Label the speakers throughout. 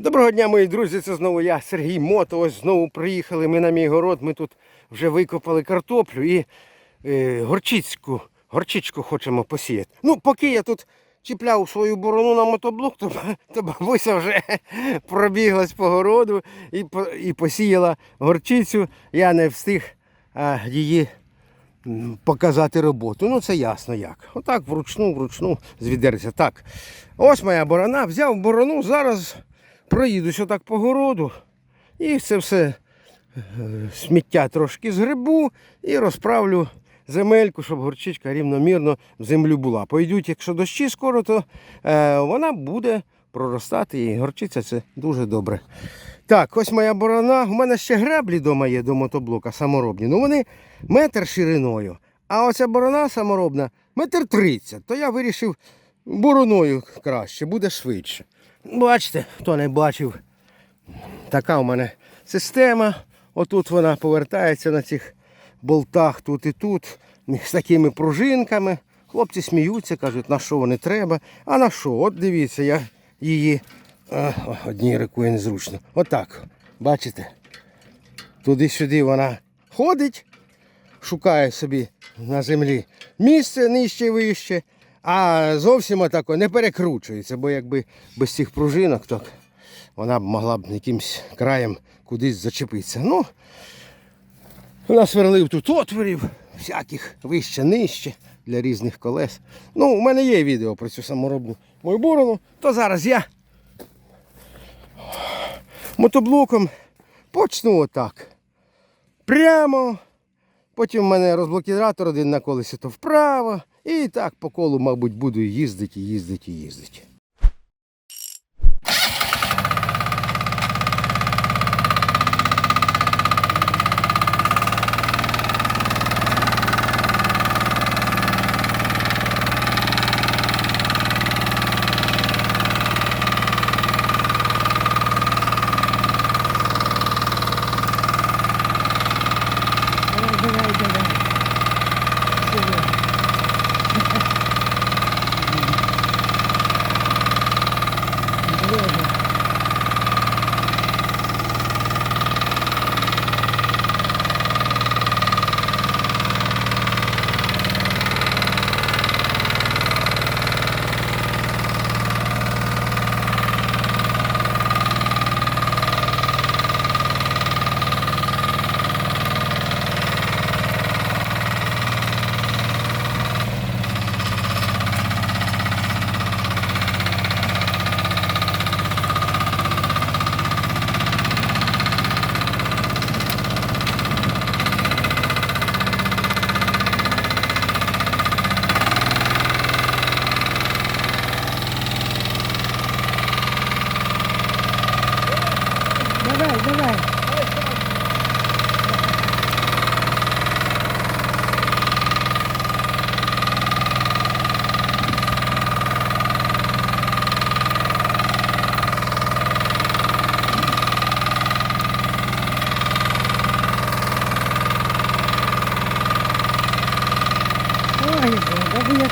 Speaker 1: Доброго дня, мої друзі! Це знову я, Сергій Мото. Ось знову приїхали. Ми на мій город. Ми тут вже викопали картоплю і е, горчицьку, горчичку хочемо посіяти. Ну, поки я тут чіпляв свою борону на мотоблок, то, то бабуся вже пробіглась по городу і, і посіяла горчицю. Я не встиг а, її показати роботу. Ну, це ясно як. Отак вручну, вручну звідерся. Так. Ось моя борона. Взяв борону, зараз проїдусь отак по городу. І це все е, сміття трошки згребу і розправлю земельку, щоб горчичка рівномірно в землю була. Пойдуть, якщо дощі скоро, то е, вона буде проростати і горчиця це дуже добре. Так, ось моя борона. У мене ще греблі вдома є до мотоблока саморобні. Ну вони метр шириною. А оця борона саморобна метр тридцять. То я вирішив бороною краще, буде швидше. Бачите, хто не бачив, така у мене система. Отут вона повертається на цих болтах тут і тут, з такими пружинками. Хлопці сміються, кажуть, на що вони треба. А на що? От дивіться, я її одній рукою незручно. Отак. Бачите? Туди-сюди вона ходить, шукає собі на землі місце нижче вище, а зовсім отако не перекручується, бо якби без цих пружинок, то вона б могла б якимсь краєм кудись зачепитися. Ну, насверлив тут отворів, всяких вище, нижче для різних колес. Ну, у мене є відео про цю саморобну мою борону, то зараз я мотоблоком почну отак. Прямо. Потім в мене розблокіратор один на колесі, то вправо. І так по колу, мабуть, буду їздити, їздити, їздити.
Speaker 2: いけないけ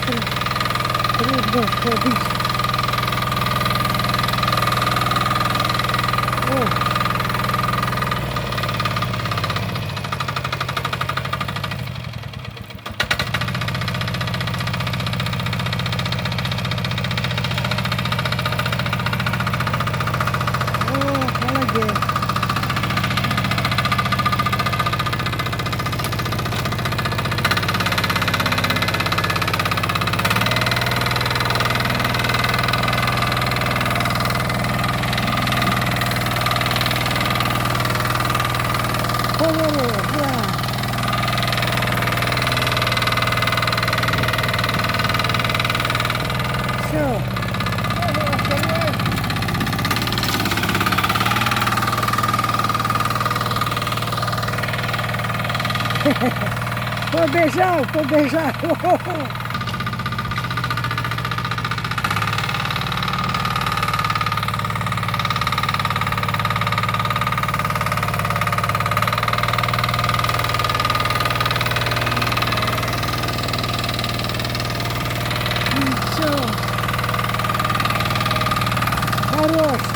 Speaker 2: бабу я трудно ходить. О, О, молодец. Поворот, да. Все. Побежав, Adios.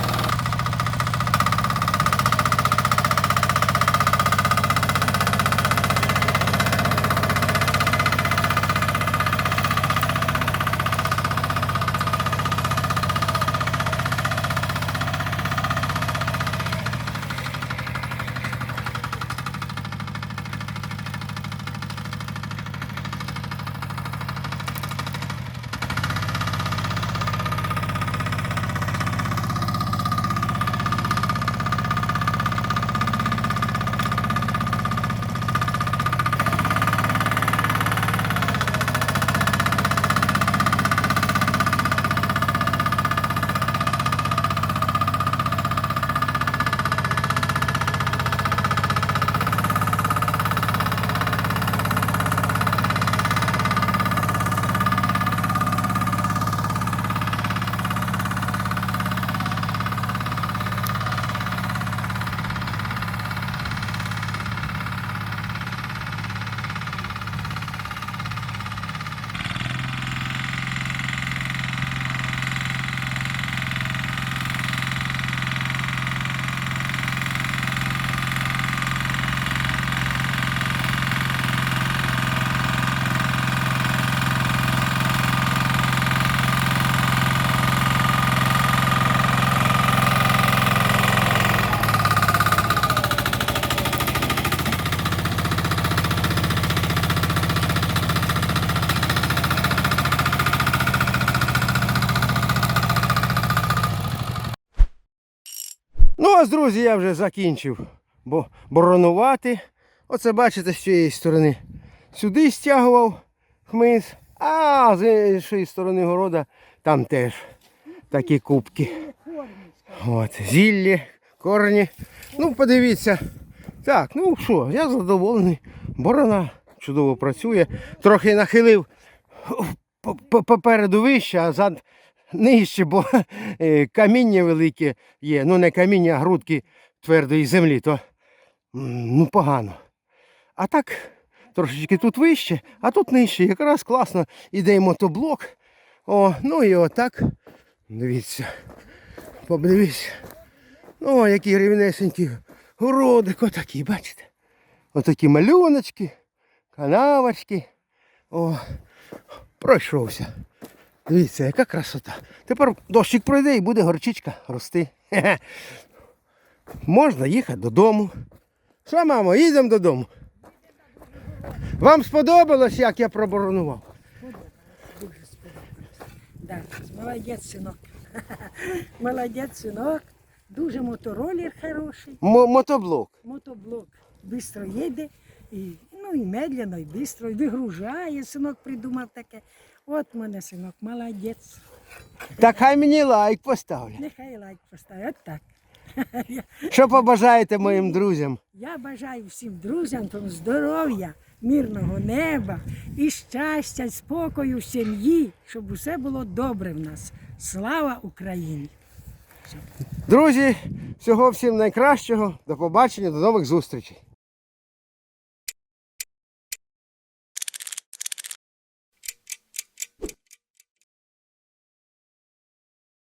Speaker 1: Ось, друзі, я вже закінчив бо боронувати. Оце бачите з цієї сторони. Сюди стягував хмиз, а з іншої сторони города там теж такі кубки. От, зіллі, корні. Ну, подивіться. Так, ну що, я задоволений. Борона чудово працює. Трохи нахилив попереду вище, а зад нижче, бо е, каміння велике є. Ну не каміння, а грудки твердої землі, то ну погано. А так, трошечки тут вище, а тут нижче. Якраз класно іде мотоблок. О, ну і отак. Дивіться. Подивіться. О, які рівнесенькі городик, отакі, бачите? Отакі малюночки, канавочки. О, пройшовся. Дивіться, яка красота. Тепер дощик пройде і буде горчичка рости. Можна їхати додому. Що, мамо, їдемо додому. Вам сподобалось, як я проборонував?
Speaker 2: Дуже сподобалось. Да, молодець, синок. Молодець, синок. Дуже моторолер хороший.
Speaker 1: Мо- мотоблок.
Speaker 2: Мотоблок швидко їде. І, ну і медленно, і швидко, і вигружає, синок придумав таке. От мене синок, молодець.
Speaker 1: Так хай мені лайк поставлять.
Speaker 2: Нехай лайк поставить. От так.
Speaker 1: Що побажаєте моїм друзям?
Speaker 2: Я бажаю всім друзям там здоров'я, мирного неба і щастя, спокою в сім'ї, щоб усе було добре в нас. Слава Україні!
Speaker 1: Друзі, всього всім найкращого. До побачення, до нових зустрічей.